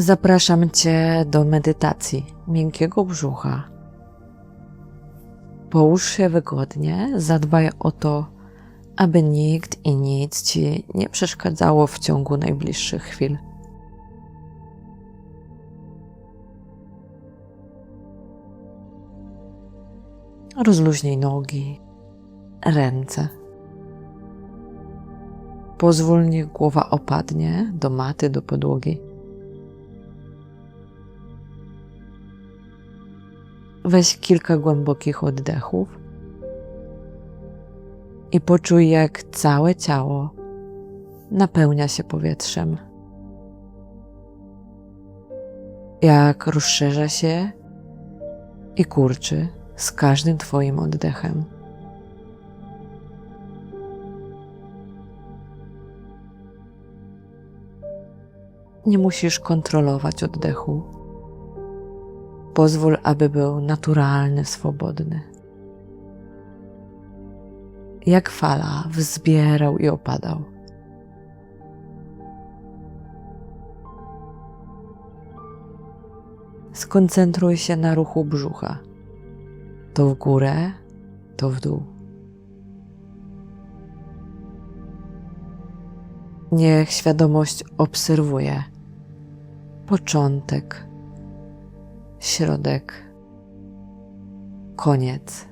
Zapraszam Cię do medytacji miękkiego brzucha. Połóż się wygodnie, zadbaj o to, aby nikt i nic Ci nie przeszkadzało w ciągu najbliższych chwil. Rozluźnij nogi, ręce. Pozwól, niech głowa opadnie do maty, do podłogi. Weź kilka głębokich oddechów i poczuj, jak całe ciało napełnia się powietrzem. Jak rozszerza się i kurczy z każdym Twoim oddechem. Nie musisz kontrolować oddechu. Pozwól, aby był naturalny, swobodny. Jak fala wzbierał i opadał. Skoncentruj się na ruchu brzucha. To w górę, to w dół. Niech świadomość obserwuje początek, środek, koniec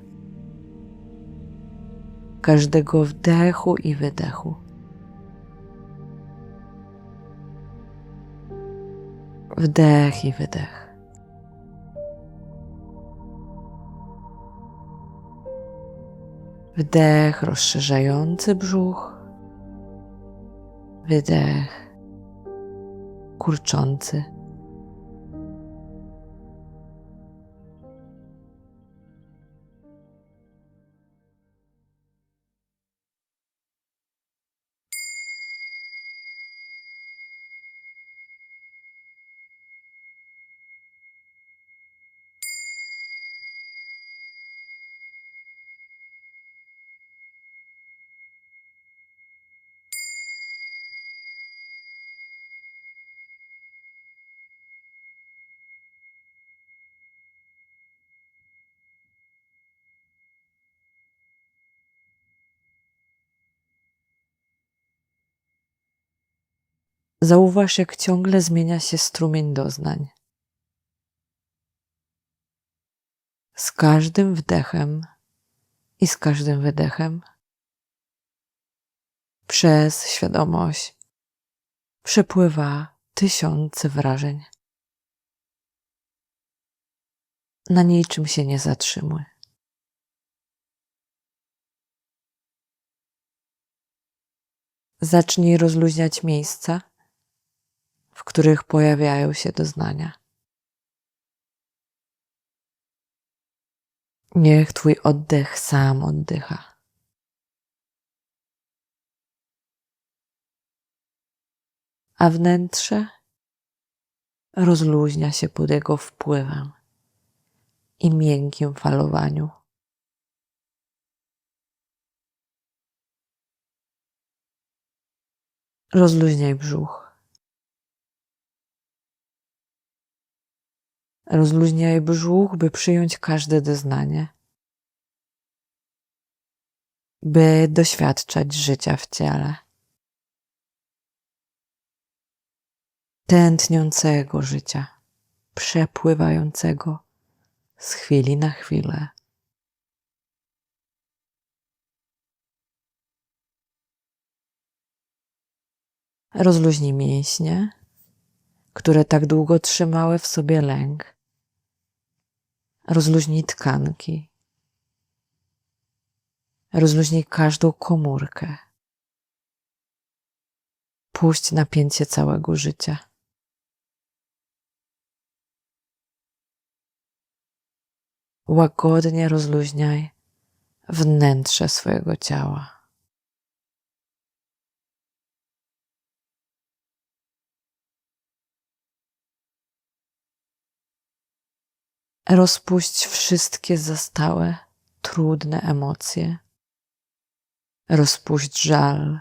każdego wdechu i wydechu. Wdech i wydech. Wdech rozszerzający brzuch. Wydech kurczący. Zauważ, jak ciągle zmienia się strumień doznań. Z każdym wdechem i z każdym wydechem przez świadomość przepływa tysiące wrażeń. Na niczym się nie zatrzymuj. Zacznij rozluźniać miejsca, w których pojawiają się doznania. Niech Twój oddech sam oddycha. A wnętrze rozluźnia się pod jego wpływem i miękkim falowaniu. Rozluźniaj brzuch. Rozluźniaj brzuch, by przyjąć każde doznanie, by doświadczać życia w ciele. Tętniącego życia, przepływającego z chwili na chwilę. Rozluźnij mięśnie, które tak długo trzymały w sobie lęk. Rozluźnij tkanki. Rozluźnij każdą komórkę. Puść napięcie całego życia. Łagodnie rozluźniaj wnętrze swojego ciała. Rozpuść wszystkie zastałe, trudne emocje. Rozpuść żal,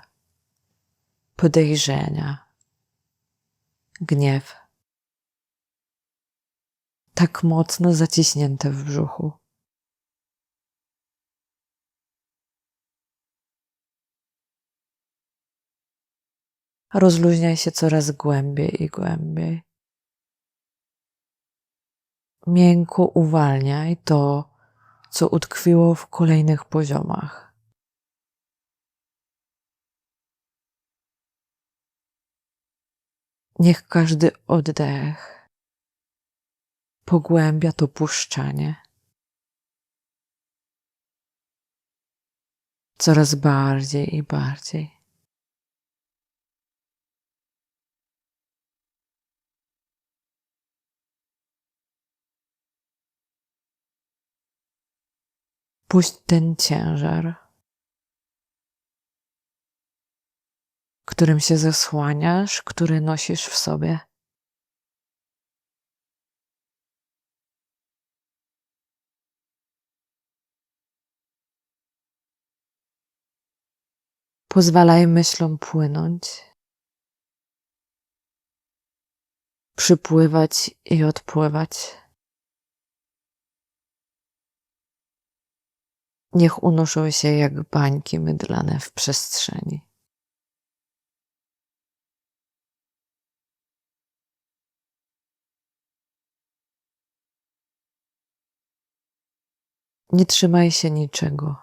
podejrzenia, gniew, tak mocno zaciśnięte w brzuchu. Rozluźniaj się coraz głębiej i głębiej. Miękko uwalniaj to, co utkwiło w kolejnych poziomach. Niech każdy oddech pogłębia to puszczanie. Coraz bardziej i bardziej. Puść ten ciężar, którym się zasłaniasz, który nosisz w sobie. Pozwalaj myślom płynąć, przypływać i odpływać. Niech unoszą się jak bańki mydlane w przestrzeni. Nie trzymaj się niczego.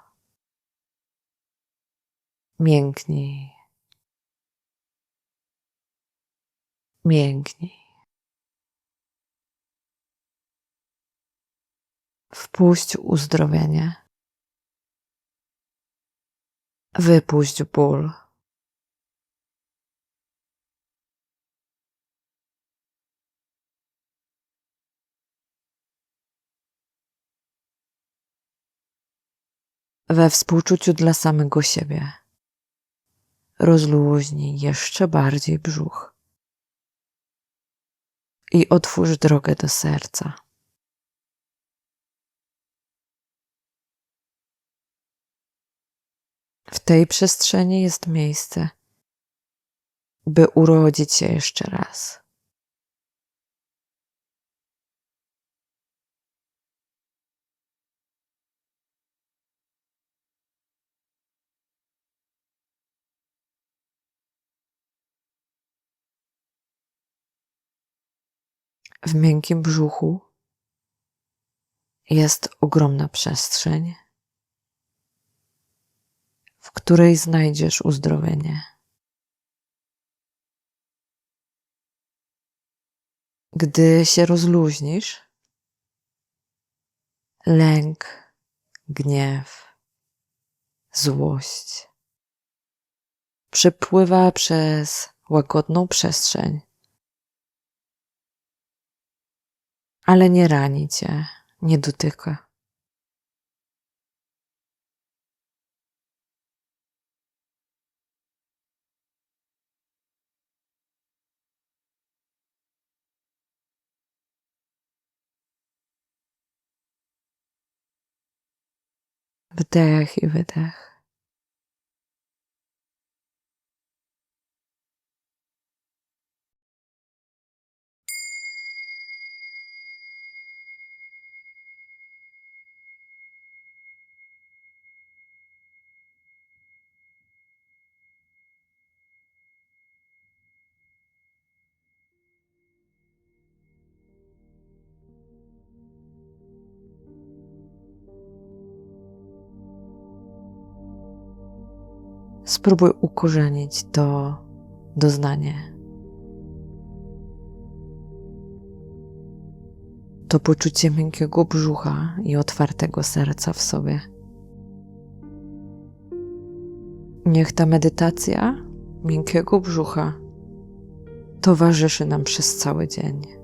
Mięknij. Mięknij. Wpuść uzdrowienie. Wypuść ból. We współczuciu dla samego siebie. Rozluźnij jeszcze bardziej brzuch i otwórz drogę do serca. Tej przestrzeni jest miejsce, by urodzić się jeszcze raz. W miękkim brzuchu jest ogromna przestrzeń w której znajdziesz uzdrowienie. Gdy się rozluźnisz, lęk, gniew, złość przepływa przez łagodną przestrzeń, ale nie rani cię, nie dotyka. Wdech i wydech. Spróbuj ukorzenić to doznanie. To poczucie miękkiego brzucha i otwartego serca w sobie. Niech ta medytacja miękkiego brzucha towarzyszy nam przez cały dzień.